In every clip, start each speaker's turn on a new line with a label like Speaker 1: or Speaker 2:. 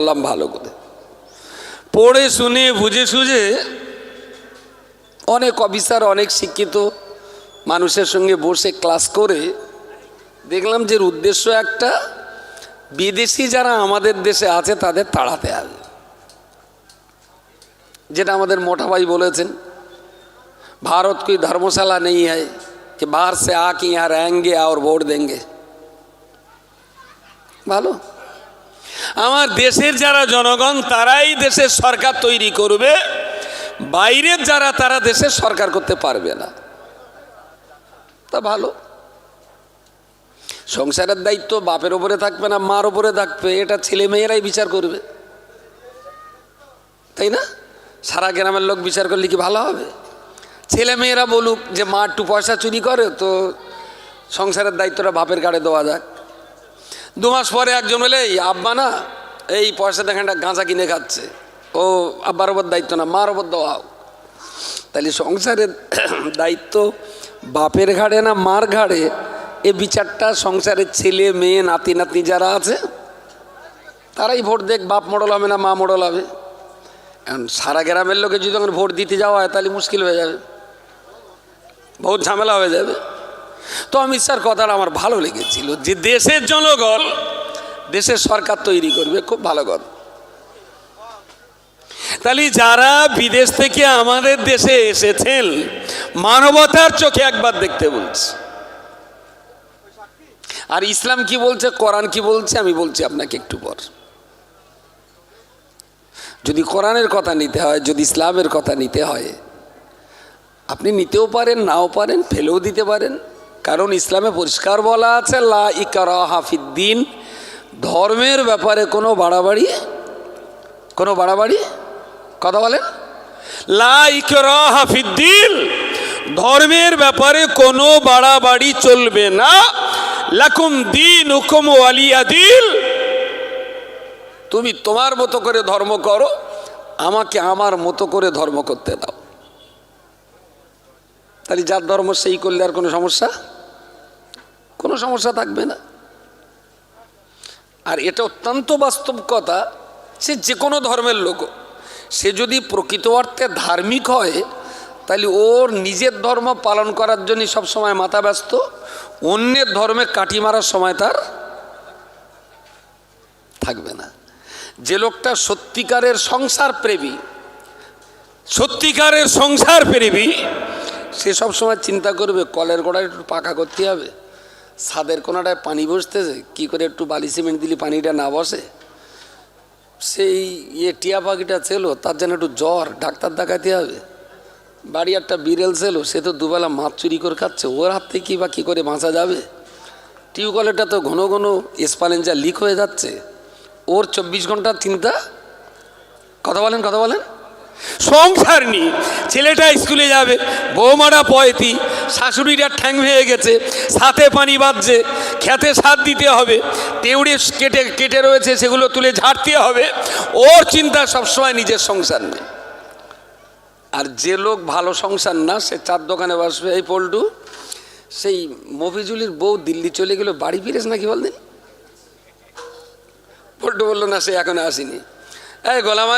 Speaker 1: বললাম ভালো করে পড়ে শুনে বুঝে সুঝে অনেক অফিসার অনেক শিক্ষিত মানুষের সঙ্গে বসে ক্লাস করে দেখলাম যে এর উদ্দেশ্য একটা বিদেশি যারা আমাদের দেশে আছে তাদের তাড়াতে হবে যেটা আমাদের মোটা ভাই বলেছেন भारत कोई धर्मशाला नहीं है कि बाहर से आके यहाँ रहेंगे और वोट देंगे ভালো আমার দেশের যারা জনগণ, তারাই দেশের সরকার তৈরি করবে। বাইরের যারা, তারা দেশের সরকার করতে পারবে না। তা ভালো। সংসারের দায়িত্ব বাপের ওপরে থাকবে না, মার ওপরে থাকবে। এটা ছেলে মেয়েরাই বিচার করবে। তাই না? সারা গ্রামের লোক বিচার করলে কি ভালো হবে? ছেলে মেয়েরা বলুক যে, মা, একটু পয়সা চুরি করে, তো সংসারের দায়িত্বটা বাপের গাড়ে দেওয়া যাক। দু মাস পরে একজন বলে, এই আব্বা না, এই পয়সা দেখানটা গাঁজা কিনে খাচ্ছে। ও আব্বার ওপর দায়িত্ব না, মার ওপর দেওয়া তাহলে সংসারের দায়িত্ব বাপের ঘাড়ে না মার ঘাড়ে? এ বিচারটা সংসারের ছেলে, মেয়ে, নাতি, নাতনি যারা আছে, তারাই ভোট দেখ, বাপ মডল হবে না, মা মডল হবে। এখন সারা গ্রামের লোকে যদি ভোট দিতে যাওয়া হয়, তাহলে মুশকিল হয়ে যাবে। বহুত ঝামেলা হয়ে যাবে। তো অমিত স্যার কথাটা আমার ভালো লেগেছিল যে দেশের জনগণ, দেশের সরকার তৈরি করবে, খুব ভালো কথা। তাহলে যারা বিদেশ থেকে আমাদের দেশে এসেছেন, মানবতার চোখে একবার দেখতে বলছি। আর ইসলাম কি বলছে, কোরআন কি বলছে, আমি বলছি আপনাকে একটু পর। যদি কোরআনের কথা নিতে হয়, যদি ইসলামের কথা নিতে হয়, আপনি নিতেও পারেন, নাও পারেন, ফেলেও দিতে পারেন। কারণ ইসলামে পরিষ্কার বলা আছে, লা ইকারা হাফিদ্দিন ধর্মের ব্যাপারে কোনো বাড়াবাড়ি? কোনো বাড়াবাড়ি? কথা বলেন। লা ইকরা হাফিদ্দিন ধর্মের ব্যাপারে কোনো বাড়াবাড়ি চলবে না। লাকুম দিন হুকুম ওয়ালিয়া দিল। তুমি তোমার মতো করে ধর্ম করো, আমাকে আমার মতো করে ধর্ম করতে দাও। তাহলে যার ধর্ম সেই করলে আর কোনো সমস্যা? কোনো সমস্যা থাকবে না। আর এটা অত্যন্ত বাস্তব কথা, সে যে কোনো ধর্মের লোক সে যদি প্রকৃত অর্থে ধার্মিক হয়, তাহলে ওর নিজের ধর্ম পালন করার জন্য সবসময় মাথা ব্যস্ত, অন্যের ধর্মে কাটি মারার সময় তার থাকবে না। যে লোকটা সত্যিকারের সংসার প্রেমী সত্যিকারের সংসার প্রেমী সে সব সময় চিন্তা করবে, কলের গোড়ায় একটু পাকা করতে হবে। ছাদের কোনাটায় পানি বসতেছে, কি করে একটু বালি সিমেন্ট দিলে পানিটা না বসে? সেই ইয়ে টিয়া পাখিটা ছিল, তার জন্য একটু জ্বর, ডাক্তার দেখাতে হবে। বাড়ি একটা বিড়েল ছিল, সে তো দুবেলা মাছ চুরি করে খাচ্ছে, ওর হাত থেকে বা কী করে বাঁচা যাবে? টিউবওয়েলটা তো ঘন ঘন স্পালেঞ্জা লিক হয়ে যাচ্ছে। ওর চব্বিশ ঘণ্টার চিন্তা? কথা বলেন কথা বলেন। সংসার নিয়ে ছেলেটা স্কুলে যাবে, বৌমারা পয়তি শাশুড়িটা ঠ্যাং হয়ে গেছে, সাথে পানি বাঁধছে খেতে সার দিতে হবে, তেউড়ে কেটে কেটে রয়েছে, সেগুলো তুলে ঝাড়তে হবে। ওর চিন্তা সবসময় নিজের সংসার নেই। আর যে লোক ভালো সংসার না, সে চার দোকানে বসবে। এই পল্টু, সেই মফিজুলির বউ দিল্লি চলে গেল, বাড়ি ফিরেছ নাকি বলদিন পল্টু বলল, না, সে এখনও আসেনি। এই গোলাম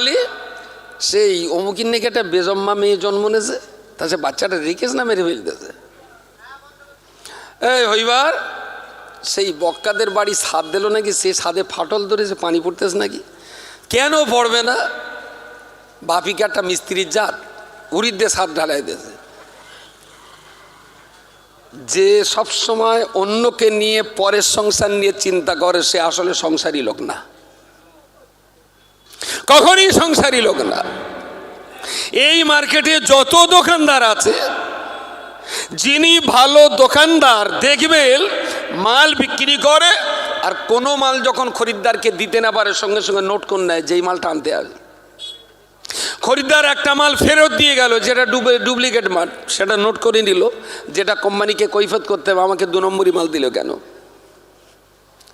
Speaker 1: সেই অমুকির নাকি একটা বেজম্মা মেয়ে জন্ম নিয়েছে তা সে বাচ্চাটা রেখেছ না মেরে ফেলতেছে এই হইবার, সেই বক্কাদের বাড়ি ছাদ দিল নাকি, সে ছাদে ফাটল ধরেছে পানি পড়তেছে নাকি? কেন পড়বে না? বাপিকে একটা মিস্ত্রির জাত, উড়ির দিয়ে ছাদ ঢালাই দিয়েছে। যে সব সময় অন্যকে নিয়ে পরের সংসার নিয়ে চিন্তা করে, সে আসলে সংসারী লোক না। কখনই সংসারী লোক না। এই মার্কেটে যত দোকানদার আছে, যিনি ভালো দোকানদার দেখবেন, মাল বিক্রি করে, আর কোনো মাল যখন খরিদ্দারকে দিতে না পারে, সঙ্গে সঙ্গে নোট করে নেয়, যেই মালটা আনতে হবে খরিদ্দার একটা মাল ফেরত দিয়ে গেল, যেটা ডুবে ডুপ্লিকেট মাল, সেটা নোট করে নিল, যেটা কোম্পানিকে কৈফত করতে হবে, আমাকে দু নম্বরই মাল দিল কেন?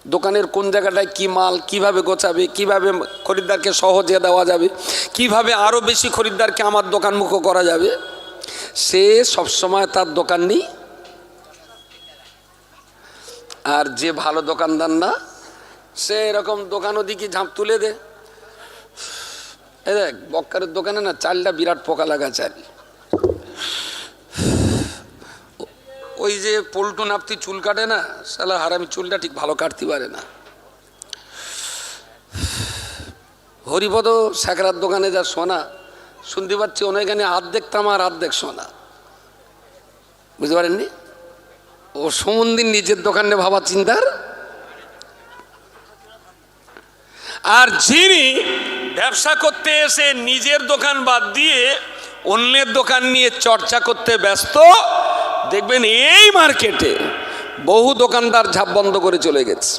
Speaker 1: দোকানের কোন জায়গাটায় কি মাল কীভাবে গোছাবে, কীভাবে খরিদ্দারকে সহজে দেওয়া যাবে, কীভাবে আরও বেশি খরিদ্দারকে আমার দোকান দোকানমুখ করা যাবে, সে সবসময় তার দোকান নেই। আর যে ভালো দোকানদার না, সে এরকম দোকান ওদিকে ঝাঁপ তুলে দে। এই দেখ, বক্কারের দোকানে না চালটা বিরাট পোকা লাগা চাল। ওই যে পল্টু নাপতি চুল কাটে না সালা হারামি চুলটা ঠিক ভালো কাটতে পারে না। হরিপদ স্যাকরার দোকানে যা সোনা, শুনতে পাচ্ছি ওনাখানে হাত দেখতাম আর হাত দেখ সোনা। বুঝতে পারেননি? ও সমন্দির নিজের দোকানে ভাবা চিন্তার?
Speaker 2: আর যিনি ব্যবসা করতে এসে নিজের দোকান বাদ দিয়ে অন্যের দোকান নিয়ে চর্চা করতে ব্যস্ত
Speaker 1: দেখবেন এই মার্কেটে বহু দোকানদার ঝাপ বন্ধ করে চলে গেছে।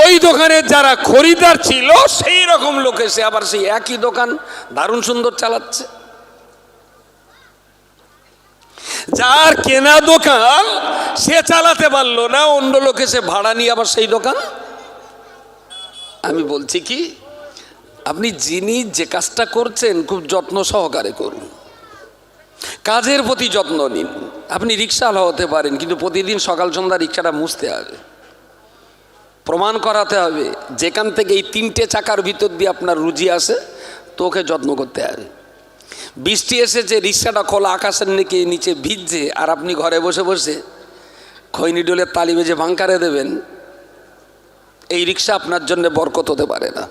Speaker 1: ওই দোকানের যারা খরিদার ছিল, সেই রকম লোক এসে আবার সেই একই দোকান দারুণ সুন্দর চালাচ্ছে। যার কেনা দোকান সে চালাতে পারল না, অন্য লোক এসে ভাড়া নিয়ে আবার সেই দোকান। আমি বলছি কি, আপনি যিনি যে কাজটা করছেন, খুব যত্ন সহকারে করুন। কাজের প্রতি যত্ন নিন। আপনি রিক্সাওয়ালা হতে পারেন, কিন্তু প্রতিদিন সকাল সন্ধ্যা রিক্সাটা মুছতে হবে। প্রমাণ করাতে হবে, যেখান থেকে এই তিনটে চাকার ভিতর দিয়ে আপনার রুজি আসে, তোকে যত্ন করতে হবে। বৃষ্টি এসেছে, রিক্সাটা খোলা আকাশের নিকে নিচে ভিজছে, আর আপনি ঘরে বসে বসে খৈনি ডোলের তালি বেজে ভাঙকারে দেবেন। এই রিক্সা আপনার জন্য বরকত হতে পারে না।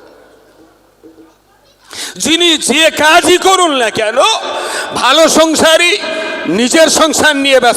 Speaker 2: যিনি যে কাজই করুন না কেন ভালো সংসারী নিজের সংসার নিয়ে ব্যস্ত